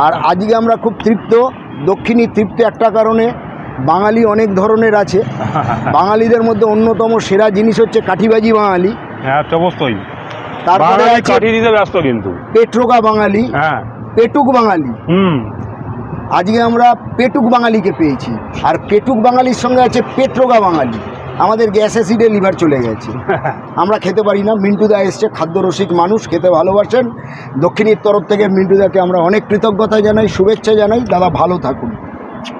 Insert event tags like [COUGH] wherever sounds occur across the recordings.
আর আজকে আমরা খুব তৃপ্ত দক্ষিণী তৃপ্ত একটা কারণে বাঙালি অনেক ধরনের আছে। [LAUGHS] বাঙালিদের মধ্যে অন্যতম সেরা জিনিস হচ্ছে কাঠিবাজি বাঙালি। হ্যাঁ অবশ্যই। তারপরে আছে কাঠি দিতে ব্যস্ত কিন্তু। পেট্রোকা বাঙালি। হ্যাঁ। পেটুক বাঙালি। হুম। আজকে আমরা পেটুক বাঙালিকে পেয়েছি। আর পেটুক বাঙালির সঙ্গে আছে পেট্রোকা বাঙালি। আমাদের গ্যাস অ্যাসিডে লিভার চলে গেছে। [LAUGHS] আমরা খেতে পারি না। মিন্টুদা এসছে খাদ্যরসিক মানুষ খেতে ভালোবাসেন। দক্ষিণীর তরফ থেকে মিন্টুদাকে আমরা অনেক কৃতজ্ঞতা জানাই শুভেচ্ছা জানাই। দাদা ভালো থাকুন।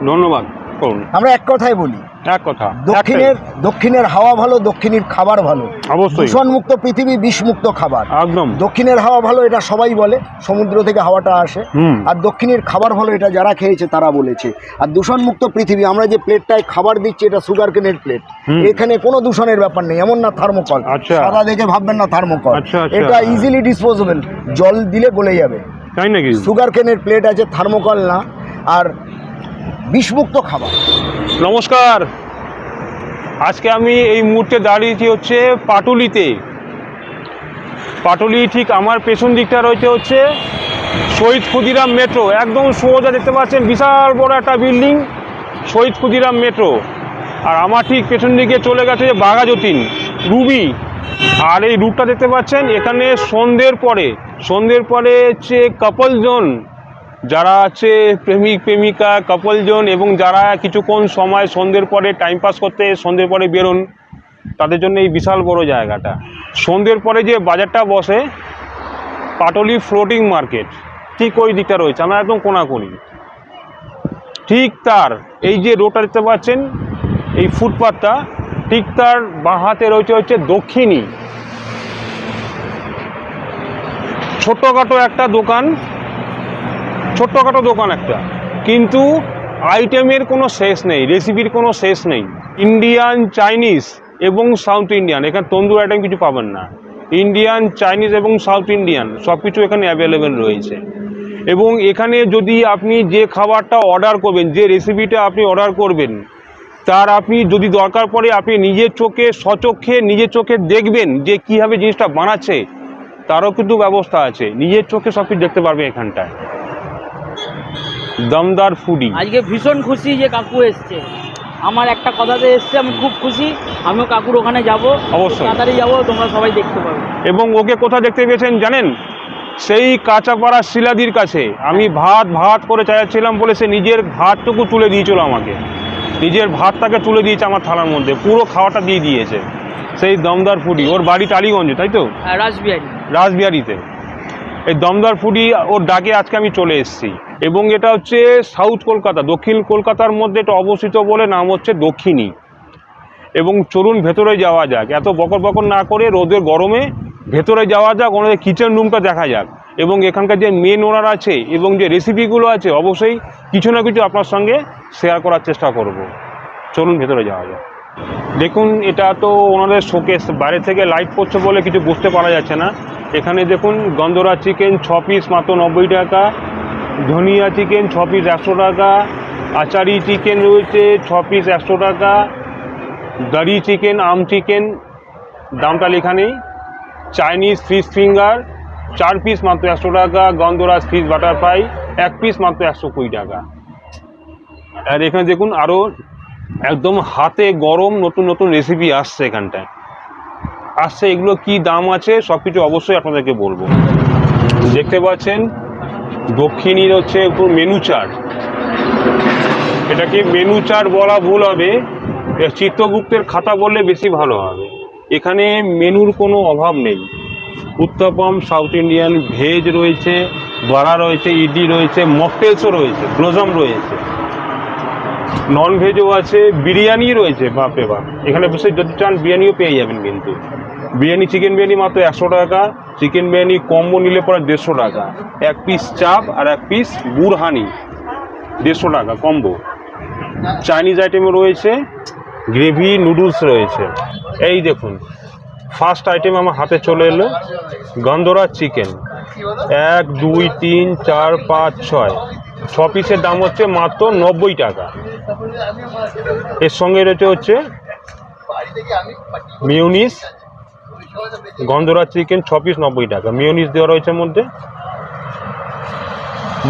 ধন্যবাদ। করুন। আমরা এক কথাই বলি এক কথা দক্ষিণের দক্ষিণের হাওয়া ভালো দক্ষিণের খাবার ভালো। অবশ্যই। দূষণমুক্ত পৃথিবী বিষমুক্ত খাবার। একদম। দক্ষিণের হাওয়া ভালো এটা সবাই বলে সমুদ্র থেকে হাওয়াটা আসে। আর দক্ষিণের খাবার ভালো এটা যারা খেয়েছে তারা বলেছে। আর দূষণমুক্ত পৃথিবী আমরা যে প্লেটটায় খাবার দিচ্ছি এটা সুগার কেনের প্লেট এখানে কোনো দূষণের ব্যাপার নেই এমন না থার্মোকল। আচ্ছা। সাদা দেখে ভাববেন না থার্মোকল। আচ্ছা, আচ্ছা। এটা ইজিলি ডিসপোজেবল জল দিলে গলে যাবে। তাই নাকি? সুগার কেনের প্লেট আছে থার্মোকল না। আর বিষমুক্ত খাবার। নমস্কার। আজকে আমি এই মুহূর্তে দাঁড়িয়েছি হচ্ছে পাটুলিতে। পাটুলি ঠিক আমার পেছন দিকটা রয়েছে হচ্ছে শহীদ ক্ষুদিরাম মেট্রো। একদম সোজা দেখতে পাচ্ছেন, বিশাল বড় একটা বিল্ডিং, শহীদ ক্ষুদিরাম মেট্রো। আর আমার ঠিক পেছন দিকে চলে গেছে বাঘাযতীন, রুবি। আর এই রুটটা দেখতে পাচ্ছেন, এখানে সন্ধ্যের পরে সন্ধ্যের পরে হচ্ছে কাপল জোন যারা আছে প্রেমিক, প্রেমিকা কাপল জোন এবং যারা কিছুক্ষণ সময় সন্ধ্যের পরে টাইম পাস করতে, সন্ধ্যের পরে বেরোন, তাদের জন্য এই বিশাল বড় জায়গাটা। সন্ধ্যের পরে যে বাজারটা বসে, পাটলি ফ্লোটিং মার্কেট ঠিক ওই দিকটা রয়েছে, আমরা একদম কোনাকুনি। ঠিক তার, এই যে রোডটা দেখতে পাচ্ছেন, এই ফুটপাথটা, ঠিক তার বাঁ হাতে রয়েছে হচ্ছে দক্ষিণী। ছোট্টখাটো একটা দোকান ছোট্টখাটো দোকান একটা। কিন্তু আইটেমের কোনো শেষ নেই রেসিপির কোনো শেষ নেই। ইন্ডিয়ান চাইনিজ এবং সাউথ ইন্ডিয়ান এখানে তন্দুর আইটেম কিছু পাবেন না। ইন্ডিয়ান চাইনিজ এবং সাউথ ইন্ডিয়ান সব কিছু এখানে অ্যাভেলেবেল রয়েছে। এবং এখানে যদি আপনি যে খাবারটা অর্ডার করবেন, যে রেসিপিটা আপনি অর্ডার করবেন, তার আপনি যদি দরকার পড়ে, আপনি নিজের চোখে সচক্ষে নিজের চোখে দেখবেন যে কীভাবে জিনিসটা বানাচ্ছে, তারও কিন্তু ব্যবস্থা আছে। নিজের চোখে সব কিছু দেখতে পারবে এখানটায়। দমদার ফুডি। আজকে ভীষণ খুশি যে কাকু এসছে। আমার একটা কথাতে এসছে আমি খুব খুশি। আমিও কাকুর ওখানে যাব। অবশ্যই। তাড়াতাড়ি যাব তোমরা সবাই দেখতে পাবে। এবং ওকে কোথা দেখতে পেয়েছেন জানেন? সেই কাঁচাপাড়া শিলাদির কাছে। আমি ভাত ভাত করে চাইছিলাম বলে সে নিজের ভাতটুকু তুলে দিয়েছিল আমাকে। নিজের ভাতটাকে তুলে দিয়েছে আমার থালার মধ্যে। পুরো খাওয়াটা দিয়ে দিয়েছে। সেই দমদার ফুডি। ওর বাড়ি টালিগঞ্জে তাই তো? রাসবিহারি। রাসবিহারিতে। এই দমদার ফুডি ওর ডাকে আজকে আমি চলে এসেছি। এবং এটা হচ্ছে সাউথ কলকাতা, দক্ষিণ কলকাতার মধ্যে এটা অবস্থিত বলে নাম হচ্ছে দক্ষিণী। এবং চলুন ভেতরে যাওয়া যাক। এত বকর বকর না করে রোদের গরমে ভেতরে যাওয়া যাক, ওনাদের কিচেন রুমটা দেখা যাক। এবং এখানকার যে মেন ওনার আছে এবং যে রেসিপিগুলো আছে, অবশ্যই কিছু না কিছু আপনার সঙ্গে শেয়ার করার চেষ্টা করব। চলুন ভেতরে যাওয়া যাক। দেখুন, এটা তো ওনাদের শোকেস। বাইরে থেকে লাইট পড়ছে বলে কিছু বুঝতে পারা যাচ্ছে না। এখানে দেখুন, গন্ধরা চিকেন ছ পিস মাত্র নব্বই টাকা, ধনিয়া চিকেন ছ পিস একশো টাকা, আচারি চিকেন রয়েছে ছ পিস একশো টাকা, দাড়ি চিকেন আম চিকেন দামটা লেখা নেই। চাইনিজ ফিশ ফিঙ্গার চার পিস মাত্র একশো টাকা গন্ধরাজ ফিশ বাটারফ্রাই এক পিস মাত্র একশো কুড়ি টাকা। আর এখানে দেখুন আরও একদম হাতে গরম নতুন নতুন রেসিপি আসছে এখানটায়। আসছে, এগুলো কি দাম আছে সব কিছু অবশ্যই আপনাদেরকে বলব। দেখতে পাচ্ছেন, দক্ষিণীর হচ্ছে মেনু চার্ট এটাকে মেনু চার্ট বলা ভুল হবে চিত্রগুপ্তের খাতা বললে বেশি ভালো হবে। এখানে মেনুর কোনো অভাব নেই। উত্তপম সাউথ ইন্ডিয়ান ভেজ রয়েছে বড়া রয়েছে, ইডলি রয়েছে মকটেলসও রয়েছে, ব্লোজম রয়েছে। নন ভেজও আছে বিরিয়ানি রয়েছে, বাপরে বাপ। এখানে বসে যদি চান, বিরিয়ানিও পেয়ে যাবেন কিন্তু। বিরিয়ানি চিকেন বিরিয়ানি মাত্র একশো টাকা চিকেন বিরিয়ানি কম্বো নিলে পরে দেড়শো টাকা। এক পিস চাপ আর এক পিস বুরহানি দেড়শো টাকা কম্বো চাইনিজ আইটেমও রয়েছে গ্রেভি নুডলস রয়েছে। এই দেখুন ফার্স্ট আইটেম আমার হাতে চলে এলো গন্ধরা চিকেন এক, দুই, তিন, চার, পাঁচ, ছয়। ছ পিসের দাম হচ্ছে মাত্র নব্বই টাকা। এর সঙ্গে রয়েছে হচ্ছে মিউনিস গন্ধরা চিকেন ছ পিস নব্বই টাকা। মিউনিস দেওয়া রয়েছে মধ্যে।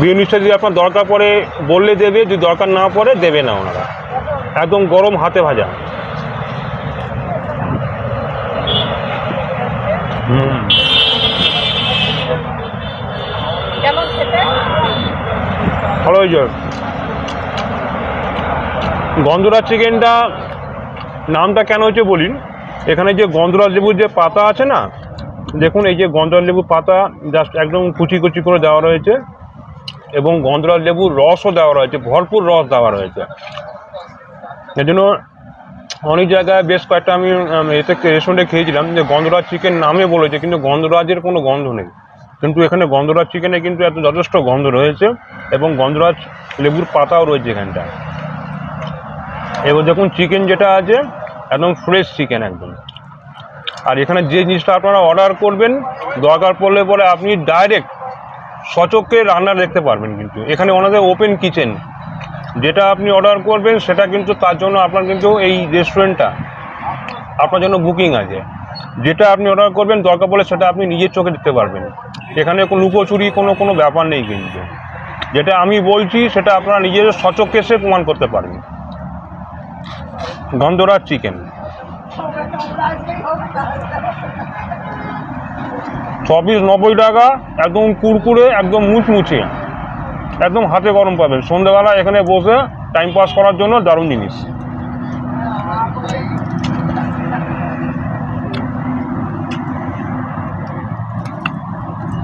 মিউনিসটা যদি আপনার দরকার পড়ে, বললে দেবে, যদি দরকার না পড়ে, দেবে না ওনারা। একদম গরম হাতে ভাজা হুম কেমন খেতে ভালো হয়েছে গন্ধরাজ চিকেনটা নামটা কেন হয়েছে বলি এখানে যে গন্ধরাজ লেবুর যে পাতা আছে না, দেখুন এই যে গন্ধরাজ লেবুর পাতা জাস্ট একদম কুচি কুচি করে দেওয়া রয়েছে এবং গন্ধরাজ লেবুর রসও দেওয়া রয়েছে, ভরপুর রস দেওয়া রয়েছে। এর জন্য অনেক জায়গায় বেশ কয়েকটা আমি এতে রেস্টুরেন্টে খেয়েছিলাম যে গন্ধরাজ চিকেন নামে বলেছে, কিন্তু গন্ধরাজের কোনো গন্ধ নেই। কিন্তু এখানে গন্ধরাজ চিকেনে কিন্তু এত যথেষ্ট গন্ধ রয়েছে। এবং গন্ধরাজ লেবুর পাতাও রয়েছে এখানটা। এবার দেখুন চিকেন যেটা আছে, একদম ফ্রেশ চিকেন একদম। আর এখানে যে জিনিসটা আপনারা অর্ডার করবেন, দরকার পড়লে পরে আপনি ডাইরেক্ট সচক্ষে রান্না দেখতে পারবেন কিন্তু। এখানে ওনাদের ওপেন কিচেন যেটা আপনি অর্ডার করবেন, সেটা কিন্তু তার জন্য আপনার কিন্তু এই রেস্টুরেন্টটা আপনার জন্য বুকিং আছে। যেটা আপনি অর্ডার করবেন, দরকার পড়লে সেটা আপনি নিজের চোখে দেখতে পারবেন। এখানে কোনো লুকোচুরি, কোনো কোনো ব্যাপার নেই কিন্তু। যেটা আমি বলছি, সেটা আপনারা নিজের সচক্ষে এসে প্রমাণ করতে পারবেন গন্ধরাজ চিকেন। চব্বিশ নব্বই টাকা, একদম কুরকুরে, একদম মুচমুচে। একদম হাতে গরম পাবেন। সন্ধ্যেবেলা এখানে বসে টাইম পাস করার জন্য দারুণ জিনিস।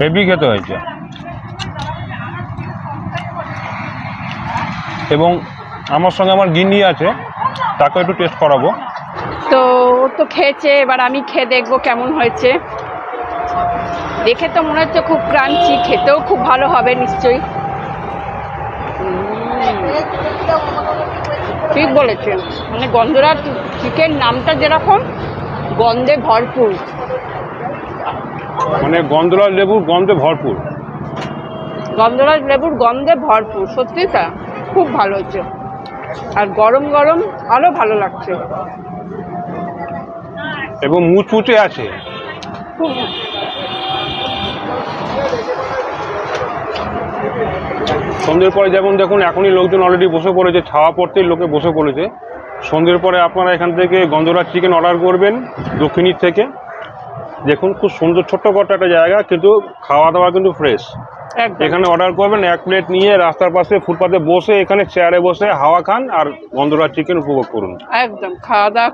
হেভি খেতে হয়েছে। এবং আমার সঙ্গে আমার গিন্নি আছে তাকে একটু টেস্ট করাবো। তো ও তো খেয়েছে এবার আমি খেয়ে দেখব কেমন হয়েছে। দেখে তো মনে হচ্ছে খুব ক্রাঞ্চি খেতেও খুব ভালো হবে নিশ্চয়ই। ঠিক বলেছেন। মানে গন্ধরাজ চিকেন নামটা যেরকম গন্ধে ভরপুর। মানে গন্ধরাজ লেবুর গন্ধে ভরপুর। গন্ধরাজ লেবুর গন্ধে ভরপুর সত্যি তা? খুব ভালো হচ্ছে আর গরম গরম আরও ভালো লাগছে। এবং মুচমুচে আছে। সন্ধ্যের পরে যেমন দেখুন এখনই লোকজন অলরেডি বসে পড়েছে ছাওয়া পড়তেই লোকে বসে পড়েছে। সন্ধ্যের পরে আপনারা এখান থেকে গন্ধরাজ চিকেন অর্ডার করবেন দক্ষিণীর থেকে। দেখুন খুব সুন্দর ছোট্ট কটা একটা জায়গা কিন্তু খাওয়া দাওয়া কিন্তু ফ্রেশ এখানে অর্ডার করবেন এক প্লেট নিয়ে রাস্তার পাশে ফুটপাতে বসে এখানে চেয়ারে বসে হাওয়া খান আর গন্ধরাজ চিকেন উপভোগ করুন। একদম খাওয়া দাওয়া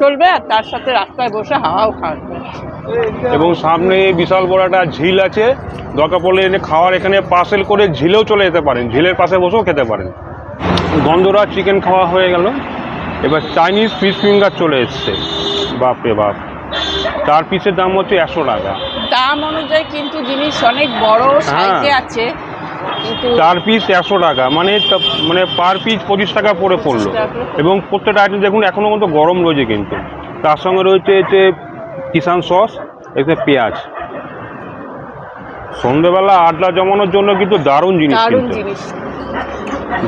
চলবে আর তার সাথে রাস্তায় বসে হাওয়াও খাওয়া এবং সামনে বিশাল বড় একটা ঝিল আছে দরকার পড়লে এনে খাওয়ার এখানে পার্সেল করে ঝিলেও চলে যেতে পারেন ঝিলের পাশে বসেও খেতে পারেন। গন্ধরা চিকেন খাওয়া হয়ে গেল এবার চাইনিজ ফিশ ফিঙ্গার চলে এসছে। বাপরে বাপ। চার পিসের দাম হচ্ছে একশো টাকা। দাম অনুযায়ী কিন্তু জিনিস অনেক বড় সাইজে হ্যাঁ। আছে চার পিস একশো টাকা মানে মানে পার পিস পঁচিশ টাকা পড়ে পড়ল। এবং প্রত্যেকটা আইটেম দেখুন এখনও কিন্তু গরম রয়েছে কিন্তু। তার সঙ্গে রয়েছে হচ্ছে কিষান সস এখানে পেঁয়াজ। সন্ধ্যেবেলা আড্ডা জমানোর জন্য কিন্তু দারুণ জিনিস দারুণ জিনিস।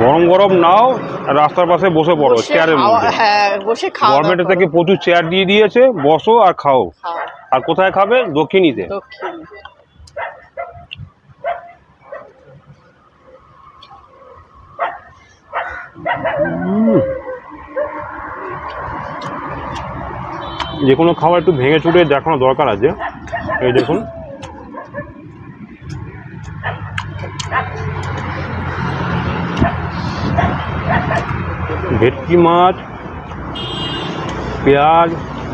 গরম গরম নাও রাস্তার পাশে বসে পড়ো চেয়ারের মধ্যে। হ্যাঁ বসে গভর্নমেন্টের থেকে প্রচুর চেয়ার দিয়ে দিয়েছে বসো আর খাও। আর কোথায় খাবে? দক্ষিণীতে। যে কোনো খাবার একটু ভেঙে চুটে দেখানো দরকার আছে। এই দেখুন। ভেটকি মাছ পেঁয়াজ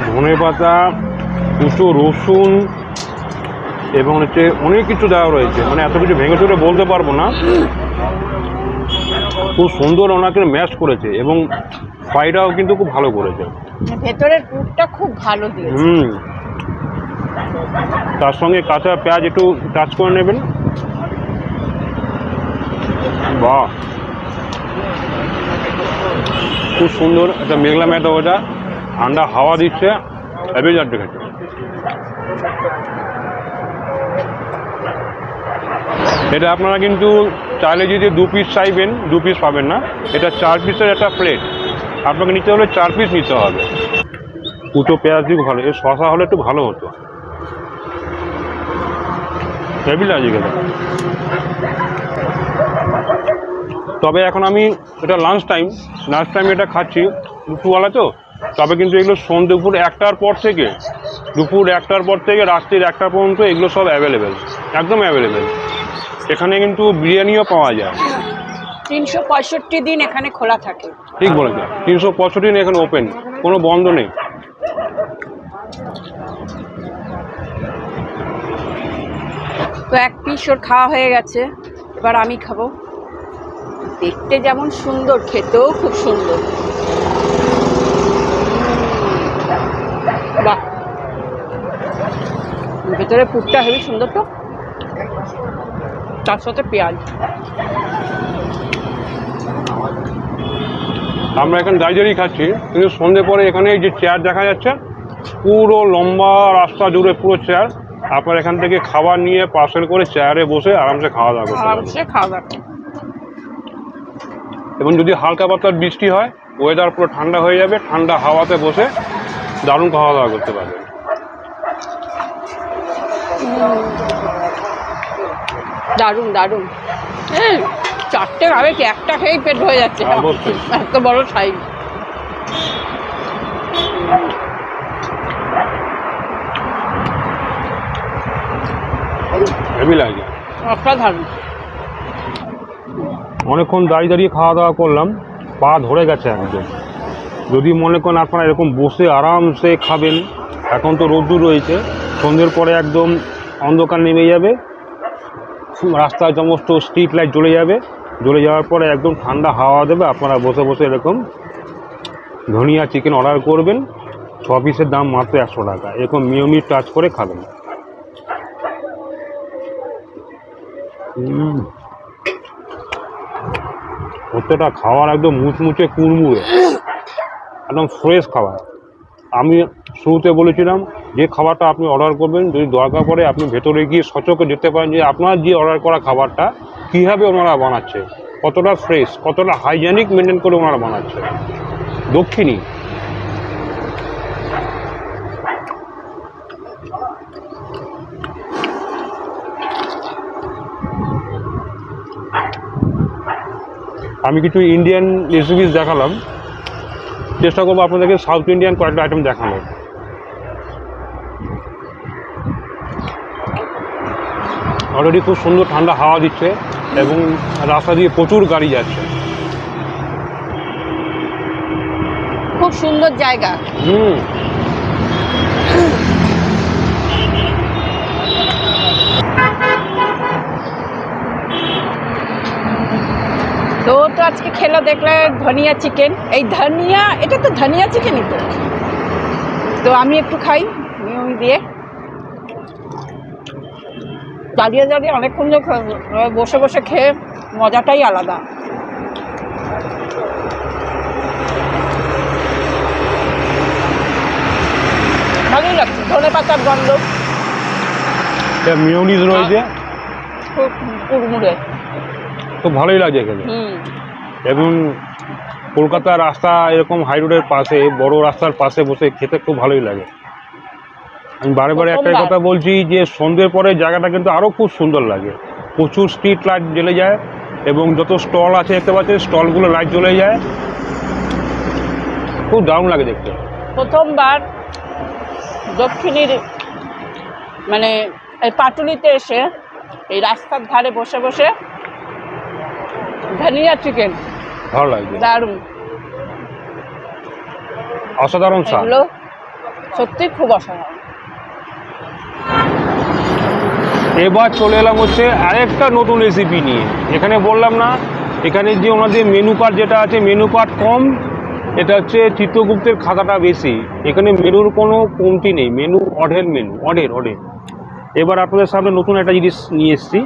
ধনে পাতা কুচো রসুন এবং হচ্ছে অনেক কিছু দেওয়া রয়েছে। মানে এত কিছু ভেঙে চুটে বলতে পারব না। খুব সুন্দর ওনাকে ম্যাশ করেছে এবং ফ্রাইটাও কিন্তু খুব ভালো করেছে। ভেতরের পুরটা খুব ভালো দিয়েছে। হুম। তার সঙ্গে কাঁচা পেঁয়াজ একটু টাচ করে নেবেন। বাহ! খুব সুন্দর একটা মেঘলা মেঘলা ওটা ঠান্ডা হাওয়া দিচ্ছে যাচ্ছে খেতে এটা আপনারা কিন্তু চাইলে যদি দু পিস চাইবেন, দু পিস পাবেন না। এটা চার পিসের একটা প্লেট আপনাকে নিতে হলে চার পিস নিতে হবে। কুচো পেঁয়াজ দিয়ে ভালো। এর শশা হলে একটু ভালো হতো। হেভি গেলে তবে এখন আমি এটা লাঞ্চ টাইম লাঞ্চ টাইম এটা খাচ্ছি। দুপুরবেলা তো তবে কিন্তু এগুলো সন্ধ্যে দুপুর একটার পর থেকে দুপুর একটার পর থেকে রাত্রির একটা পর্যন্ত এগুলো সব অ্যাভেলেবেল একদম অ্যাভেলেবেল এখানে কিন্তু বিরিয়ানিও পাওয়া যায়। তিনশো পঁয়ষট্টি দিন এখানে খোলা থাকে। ঠিক বলেছে তিনশো পঁয়ষট্টি দিন এখানে ওপেন কোনো বন্ধ নেই। তো এক পিস ওর খাওয়া হয়ে গেছে এবার আমি খাব। দেখতে যেমন সুন্দর খেতেও খুব সুন্দর। বাহ। ভেতরে পুরটা হেবি সুন্দর তো? তার সাথে পেঁয়াজ। আমরা এখানে দাঁড়িয়ে খাচ্ছি কিন্তু সন্ধে পরে এখানে যে চেয়ার দেখা যাচ্ছে পুরো লম্বা রাস্তা জুড়ে পুরো চেয়ার আপনার এখান থেকে খাবার নিয়ে পার্সেল করে চেয়ারে বসে আরামসে খাওয়া দাওয়া করতে আরামসে খাওয়া দাওয়া। এবং যদি হালকা পাতলার বৃষ্টি হয় ওয়েদার পুরো ঠান্ডা হয়ে যাবে ঠান্ডা হাওয়াতে বসে দারুণ খাওয়া দাওয়া করতে পারবেন। দারুণ দারুণ। এই চারটে খাবে কি একটা খেয়েই পেট হয়ে যাচ্ছে। অবশ্যই। এত বড় সাইজ। হেভি লাগে। অসাধারণ। অনেকক্ষণ দাঁড়িয়ে দাঁড়িয়ে খাওয়া দাওয়া করলাম, পা ধরে গেছে একদম যদি মনে করেন আপনারা এরকম বসে আরামসে খাবেন, এখন তো রোদ্দুর রয়েছে, সন্ধ্যের পরে একদম অন্ধকার নেমে যাবে, রাস্তায় সমস্ত স্ট্রিট লাইট জ্বলে যাবে, জ্বলে যাওয়ার পরে একদম ঠান্ডা হাওয়া দেবে, আপনারা বসে বসে এরকম ধনিয়া চিকেন অর্ডার করবেন, ছ পিসের দাম মাত্র একশো টাকা, এরকম নিয়মিত টাচ করে খাবেন। প্রত্যেকটা খাবার একদম মুচমুচে কুড়মুড়ে, একদম ফ্রেশ খাবার। আমি শুরুতে বলেছিলাম যে খাবারটা আপনি অর্ডার করবেন, যদি দরকার পড়ে আপনি ভেতরে গিয়ে সচকে যেতে পারেন যে আপনার যে অর্ডার করা খাবারটা কীভাবে ওনারা বানাচ্ছে, কতটা ফ্রেশ কতটা হাইজেনিক মেনটেন করে ওনারা বানাচ্ছে। দক্ষিণী আমি কিছু ইন্ডিয়ান রেসিপিস দেখালাম। চেষ্টা করব আপনাদেরকে সাউথ ইন্ডিয়ান কয়েকটা আইটেম দেখানো অলরেডি খুব সুন্দর ঠান্ডা হাওয়া দিচ্ছে এবং রাস্তা দিয়ে প্রচুর গাড়ি যাচ্ছে। খুব সুন্দর জায়গা। হুম। তো ও তো আজকে খেলো দেখলে ধনিয়া চিকেন এই ধনিয়া এটা তো ধনিয়া চিকেনই তো। তো আমি একটু খাই নিয়ম দিয়ে। দাঁড়িয়ে দাঁড়িয়ে অনেকক্ষণ বসে বসে খেয়ে মজাটাই আলাদা। ভালোই লাগছে ধনে পাতার গন্ধ। মিউনিস রয়েছে। খুব কুড়মুড়ে। খুব ভালোই লাগছে এখানে। এবং কলকাতার রাস্তা এরকম হাই রোডের পাশে বড় রাস্তার পাশে বসে খেতে খুব ভালোই লাগে। আমি বারে বারে একটাই কথা বলছি যে সন্ধ্যের পরে জায়গাটা কিন্তু আরও খুব সুন্দর লাগে। প্রচুর স্ট্রিট লাইট জ্বলে যায় এবং যত স্টল আছে দেখতে পাচ্ছেন স্টলগুলো লাইট জ্বলে যায়। খুব দারুণ লাগে দেখতে। প্রথমবার দক্ষিণীর মানে এই পাটুলিতে এসে এই রাস্তার ধারে বসে বসে ধনিয়া চিকেন। ভালো লাগছে দারুণ। অসাধারণ স্বাদ। সত্যি খুব অসাধারণ। এবার চলে এলাম হচ্ছে আরেকটা নতুন রেসিপি নিয়ে। এখানে বললাম না এখানে যে ওনাদের মেনু কার্ড যেটা আছে মেনু কার্ড কম এটা হচ্ছে চিত্রগুপ্তের খাতাটা বেশি। এখানে মেনুর কোনো কমতি নেই। মেনু অঢের মেনু অঢের অঢের এবার আপনাদের সামনে নতুন একটা জিনিস নিয়ে এসেছি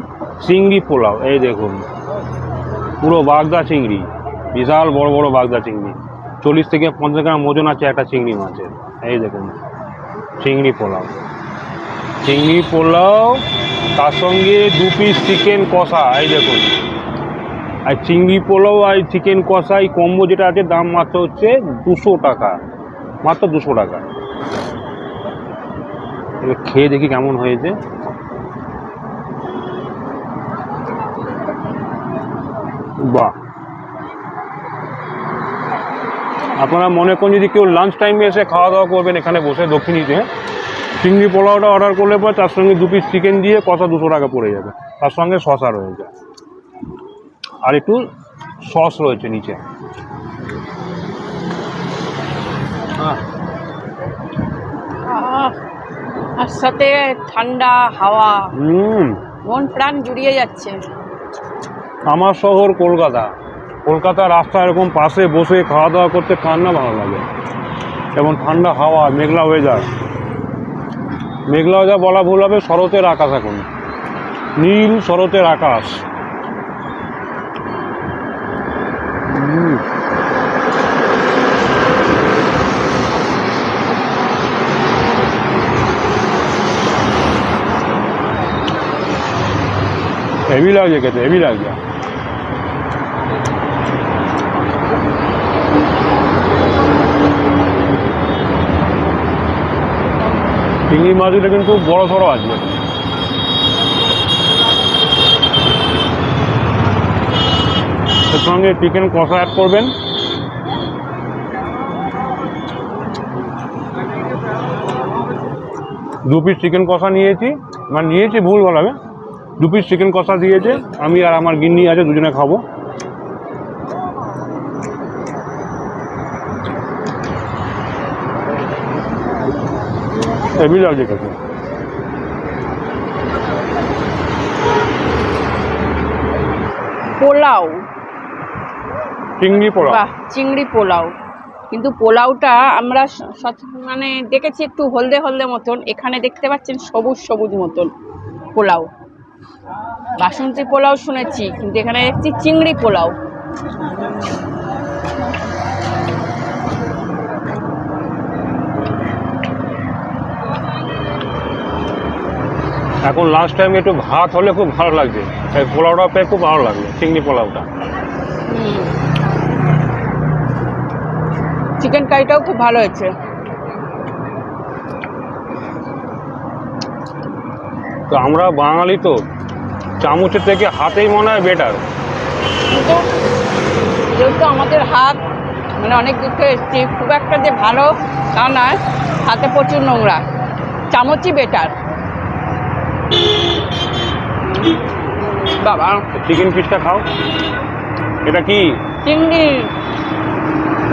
চিংড়ি পোলাও। এই দেখুন। পুরো বাগদা চিংড়ি, বিশাল বড় বড় বাগদা চিংড়ি। চল্লিশ থেকে পঞ্চাশ গ্রাম ওজন আছে একটা চিংড়ি মাছের। এই দেখুন, চিংড়ি পোলাও। চিংড়ি পোলাও, তার সঙ্গে দু পিস চিকেন কষা, এই দেখুন। আর চিংড়ি পোলাও আর চিকেন কষা, এই কম্বো যেটা আছে, দাম মাত্র হচ্ছে দুশো টাকা। মাত্র দুশো টাকা। খেয়ে দেখি কেমন হয়েছে। বাহ। আপনারা মনে করেন যদি কেউ লাঞ্চ টাইমে এসে খাওয়া দাওয়া করবেন এখানে বসে দক্ষিণীতে চিংড়ি পোলাওটা অর্ডার করলে পর তার সঙ্গে দু পিস চিকেন দিয়ে কষা দুশো টাকা পড়ে যাবে। তার সঙ্গে শশা রয়ে যায়। আর একটু সস রয়েছে নিচে। হ্যাঁ। আর সাথে ঠান্ডা হাওয়া। মন প্রাণ জুড়িয়ে যাচ্ছে। আমার শহর কলকাতা। কলকাতা রাস্তা এরকম পাশে বসে খাওয়া দাওয়া করতে কার না ভালো লাগে। এবং ঠান্ডা হাওয়া, মেঘলা ওয়েদার মেঘলা ওয়েদার বলা ভুল হবে, শরতের আকাশ এখন। নীল শরতের আকাশ। হেভি লাগছে খেতে, হেভি লাগছে চিংড়ি মাছগুলো কিন্তু বড় সড়ো আছে এর সঙ্গে চিকেন কষা অ্যাড করবেন। দু পিস চিকেন কষা নিয়েছি। মানে নিয়েছি ভুল বলাবে। দু পিস চিকেন কষা দিয়েছে। আমি আর আমার গিন্নি আছে, দুজনে খাব। হেভি লাগছে খেতে পোলাও। চিংড়ি পোড়া বাহ চিংড়ি পোলাও। কিন্তু পোলাওটা আমরা মানে দেখেছি একটু হলদে হলদে মতন। এখানে দেখতে পাচ্ছেন সবুজ সবুজ মতন পোলাও। বাসন্তী পোলাও শুনেছি কিন্তু এখানে দেখছি চিংড়ি পোলাও। এখন লাস্ট টাইম একটু ভাত হলে খুব ভালো লাগছে এই পোলাওটা পেয়ে খুব ভালো লাগল চিংড়ি পোলাওটা। চিকেন কারিটাও খুব ভালো হয়েছে। তো আমরা বাঙালি তো চামচের থেকে হাতেই মনে হয় বেটার যেহেতু আমাদের হাত মানে অনেক দুঃখে এসছি খুব একটা যে ভালো তা নয় হাতে প্রচুর নোংরা। চামচই বেটার বাবা চিকেন পিসটা খাও। এটা কি? চিংড়ি।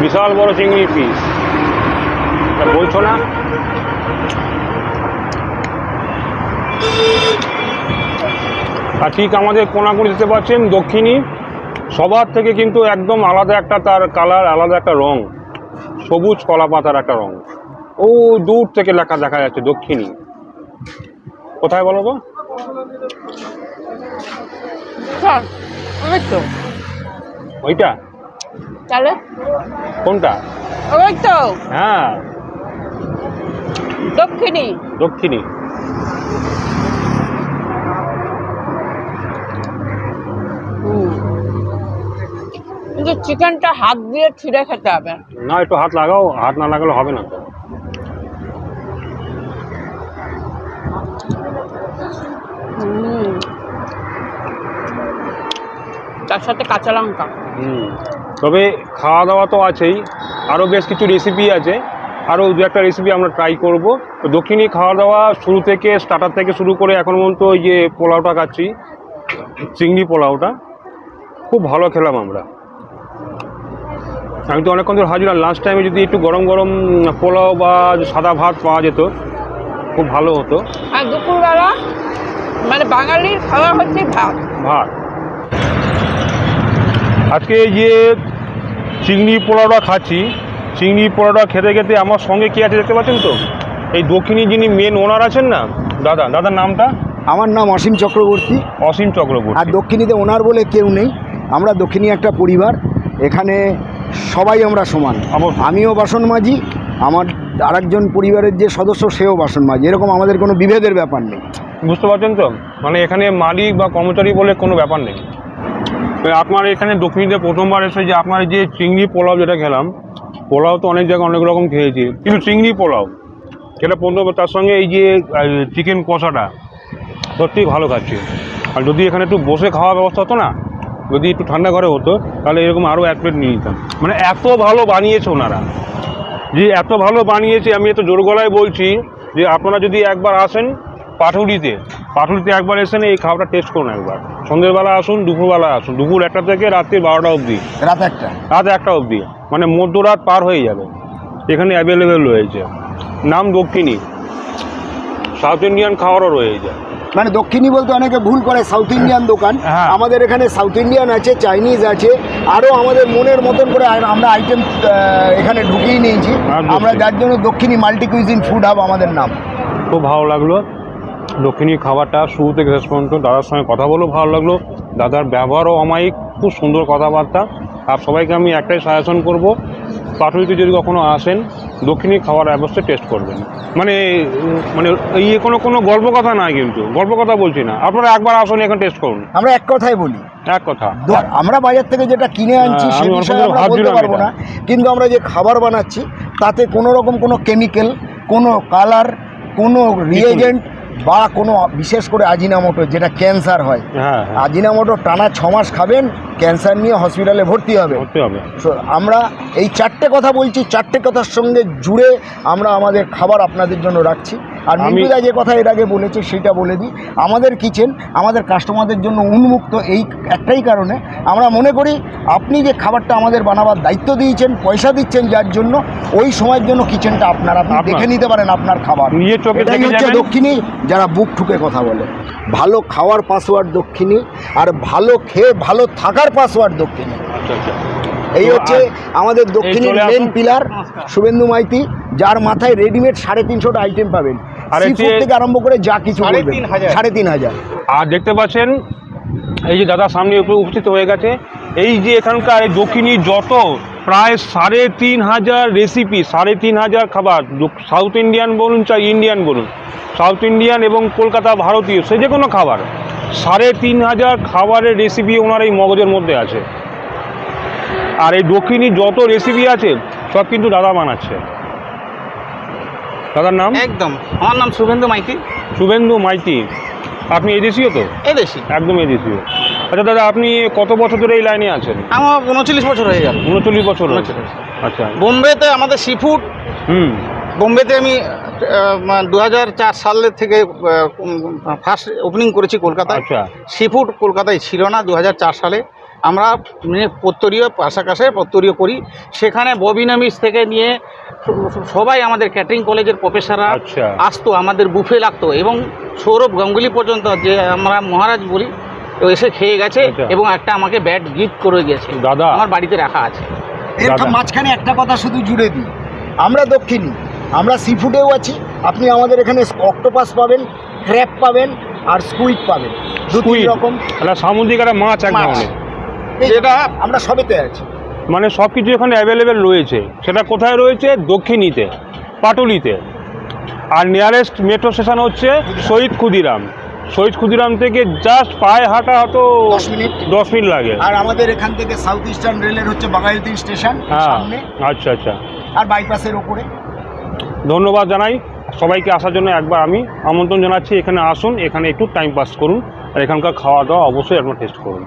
বিশাল বড় চিংড়ি পিস বলছো না? আর ঠিক আমাদের কোনাকুনি দিতে পারছেন দক্ষিণী। সবার থেকে কিন্তু একদম আলাদা একটা তার কালার আলাদা একটা রং। সবুজ কলা পাতার একটা রং। ও দূর থেকে লেখা দেখা যাচ্ছে দক্ষিণী। কোথায় বলো তো চল ওই তো। ওইটা? তাহলে? কোনটা? ওই তো। হ্যাঁ। দক্ষিণী। দক্ষিণী। কিন্তু চিকেনটা হাত দিয়ে ছিঁড়ে খেতে হবে। না একটু হাত লাগাও হাত না লাগালে হবে না তো। হুম। তার সাথে কাঁচা লঙ্কা। তবে খাওয়া দাওয়া তো আছেই। আরও বেশ কিছু রেসিপি আছে। আরও দু একটা রেসিপি আমরা ট্রাই করব। তো দক্ষিণী খাওয়া দাওয়া শুরু থেকে স্টার্টার থেকে শুরু করে এখন পর্যন্ত ওই যে পোলাওটা খাচ্ছি চিংড়ি পোলাওটা। খুব ভালো খেলাম আমরা। আমি তো অনেকক্ষণ ধরে হাজির লাস্ট টাইমে যদি একটু গরম গরম পোলাও বা সাদা ভাত পাওয়া যেত খুব ভালো হতো। আর দুপুরবেলা মানে বাঙালির খাওয়া হচ্ছে ভাত। ভাত। আজকে যে চিংড়ি পোলাওটা খাচ্ছি চিংড়ি পোলাওটা খেতে খেতে আমার সঙ্গে কি আছে দেখতে পাচ্ছেন তো? এই দক্ষিণী যিনি মেন ওনার আছেন না? দাদা দাদার নামটা? আমার নাম অসীম চক্রবর্তী। অসীম চক্রবর্তী। আর দক্ষিণীতে ওনার বলে কেউ নেই। আমরা দক্ষিণী একটা পরিবার। এখানে সবাই আমরা সমান। আমিও বাসন মাজি আমার আরেকজন পরিবারের যে সদস্য সেও বাসন মাজি। এরকম আমাদের কোনো বিভেদের ব্যাপার নেই। বুঝতে পারছেন তো? মানে এখানে মালিক বা কর্মচারী বলে কোনো ব্যাপার নেই। তো আপনার এখানে দক্ষিণীতে প্রথমবার এসে যে আপনার যে চিংড়ি পোলাও যেটা খেলাম, পোলাও তো অনেক জায়গায় অনেক রকম খেয়েছি। কিন্তু চিংড়ি পোলাও সেটা প্রথম তার সঙ্গে এই যে চিকেন কষাটা, সত্যিই ভালো খাচ্ছি। আর যদি এখানে একটু বসে খাওয়ার ব্যবস্থা হতো না, যদি একটু ঠান্ডা ঘরে হতো, তাহলে এরকম আরও এক প্লেট নিয়ে নিতাম। মানে এত ভালো বানিয়েছে ওনারা। যে এত ভালো বানিয়েছে, আমি এত জোর গলায় বলছি যে আপনারা যদি একবার আসেন পাটুলিতে পাটুলিতে একবার এসেন এই খাবারটা টেস্ট করুন একবার। সন্ধ্যেবেলা আসুন দুপুরবেলা আসুন। দুপুর একটা থেকে রাত্রি বারোটা অবধি। রাত একটা? রাত একটা অবধি। মানে মধ্যরাত পার হয়ে যাবে। এখানে অ্যাভেলেবেল রয়েছে। নাম দক্ষিণী। সাউথ ইন্ডিয়ান খাবারও রয়েছে। মানে দক্ষিণী বলতে অনেকে ভুল করে সাউথ ইন্ডিয়ান দোকান। হ্যাঁ। আমাদের এখানে সাউথ ইন্ডিয়ান আছে চাইনিজ আছে। আরও আমাদের মনের মতন করে আমরা আইটেম এখানে ঢুকিয়ে নিয়েছি। আমরা যার জন্য দক্ষিণী মাল্টি কুইজিন ফুড হাব আমাদের নাম। খুব ভালো লাগল। দক্ষিণী খাবারটা শুরু থেকে শেষ পর্যন্ত দাদার সঙ্গে কথা বলেও ভালো লাগল। দাদার ব্যবহারও অমায়িক খুব সুন্দর কথাবার্তা। আর সবাইকে আমি একটাই সাজেশন করব পাটুলিতে যদি কখনো আসেন দক্ষিণী খাবার অবশ্যই টেস্ট করবেন। মানে মানে এই কোনো কোনো গল্প কথা না কিন্তু গল্প কথা বলছি না। আপনারা একবার আসুন এখন টেস্ট করুন। আমরা এক কথাই বলি। এক কথা। আমরা বাজার থেকে যেটা কিনে আনছি হ্যাঁ, সে আমি ওর বিষয়ে আমরা বলতে পারব না। কিন্তু আমরা যে খাবার বানাচ্ছি তাতে কোনো রকম কোনো কেমিক্যাল কোনো কালার কোনো রিয়েজেন্ট বা কোনো বিশেষ করে আজিনামোটো যেটা ক্যান্সার হয়। হ্যাঁ হ্যাঁ। আজিনামোটো টানা ছ মাস খাবেন ক্যান্সার নিয়ে হসপিটালে ভর্তি হবে। আমরা এই চারটে কথা বলছি চারটে কথার সঙ্গে জুড়ে আমরা আমাদের খাবার আপনাদের জন্য রাখছি। আর মিন্টুদা যে কথা এর আগে বলেছে সেটা বলে দিই। আমাদের কিচেন আমাদের কাস্টমারদের জন্য উন্মুক্ত এই একটাই কারণে আমরা মনে করি আপনি যে খাবারটা আমাদের বানাবার দায়িত্ব দিয়েছেন পয়সা দিচ্ছেন যার জন্য ওই সময়ের জন্য কিচেনটা আপনারা আপনি দেখে নিতে পারেন আপনার খাবার। এটাই হচ্ছে দক্ষিণী যারা বুক ঠুকে কথা বলে। ভালো খাওয়ার পাসওয়ার্ড দক্ষিণী আর ভালো খেয়ে ভালো থাকার পাসওয়ার্ড দক্ষিণী। আচ্ছা আচ্ছা। এই হচ্ছে আমাদের দক্ষিণের মেন পিলার শুভেন্দু মাইতি যার মাথায় রেডিমেড সাড়ে তিনশোটা আইটেম পাবেন। আর সি এতে- ফুড থেকে আরম্ভ করে যা কিছু বলবেন। সাড়ে তিন হাজার। আর দেখতে পাচ্ছেন এই যে দাদা সামনে উপরে উপস্থিত হয়ে গেছে এই যে এখানকার এই দক্ষিণী যত প্রায় সাড়ে তিন হাজার রেসিপি সাড়ে তিন হাজার খাবার সাউথ ইন্ডিয়ান বলুন চাই ইন্ডিয়ান বলুন সাউথ ইন্ডিয়ান এবং কলকাতা ভারতীয় সে যে কোনো খাবার সাড়ে তিন হাজার খাবারের রেসিপি ওনার এই মগজের মধ্যে আছে। আর এই দক্ষিণী যত রেসিপি আছে সব কিন্তু দাদা বানাচ্ছে। দাদার নাম? একদম। আমার নাম শুভেন্দু মাইতি। শুভেন্দু মাইতি। আপনি এদেশীয় তো? এদেশি একদম এদেশীয় আচ্ছা দাদা আপনি কত বছর ধরে এই লাইনে আছেন? আমার উনচল্লিশ বছর হয়ে গেল। উনচল্লিশ বছর হয়েছে। 39 আচ্ছা। বোম্বেতে আমাদের সি ফুড। হুম। বোম্বেতে আমি দু হাজার চার সালের থেকে ফার্স্ট ওপেনিং করেছি কলকাতায়। আচ্ছা। সি ফুড কলকাতায় ছিল না দু হাজার চার সালে। আমরা মানে পত্তরীয় পাশাকাশে পত্তরীয় করি সেখানে ববিনামিস থেকে নিয়ে সবাই আমাদের ক্যাটারিং কলেজের প্রফেসররা আচ্ছা। আসতো আমাদের বুফে লাগতো এবং সৌরভ গাঙ্গুলি পর্যন্ত যে আমরা মহারাজ বলি ও এসে খেয়ে গেছে আচ্ছা। এবং একটা আমাকে ব্যাট গিফট করে গেছে দাদা। আমার বাড়িতে রাখা আছে। মাঝখানে একটা কথা শুধু জুড়ে দিই আমরা দক্ষিণী আমরা সি ফুডেও আছি আপনি আমাদের এখানে অক্টোপাস পাবেন ক্র্যাপ পাবেন আর স্কুইড পাবেন দু তিন রকম সামুদ্রিক একটা মাছ এক মাছ। ধরনের এই যেটা আমরা সবেতে আছি। মানে সব কিছু এখানে অ্যাভেলেবেল রয়েছে। সেটা কোথায় রয়েছে? দক্ষিণীতে পাটুলিতে। আর নিয়ারেস্ট মেট্রো স্টেশন হচ্ছে শহীদ ক্ষুদিরাম। শহীদ ক্ষুদিরাম থেকে জাস্ট পায়ে হাঁটা হয়তো দশ মিনিট। দশ মিনিট লাগে। আর আমাদের এখান থেকে সাউথ ইস্টার্ন রেলের হচ্ছে বাঘায়ুদ্দিন স্টেশন হ্যাঁ। আচ্ছা আচ্ছা। আর বাইপাসের ওপরে। ধন্যবাদ জানাই। সবাইকে আসার জন্য একবার আমি আমন্ত্রণ জানাচ্ছি। এখানে আসুন এখানে একটু টাইম পাস করুন। আর এখানকার খাওয়া দাওয়া অবশ্যই একবার টেস্ট করুন।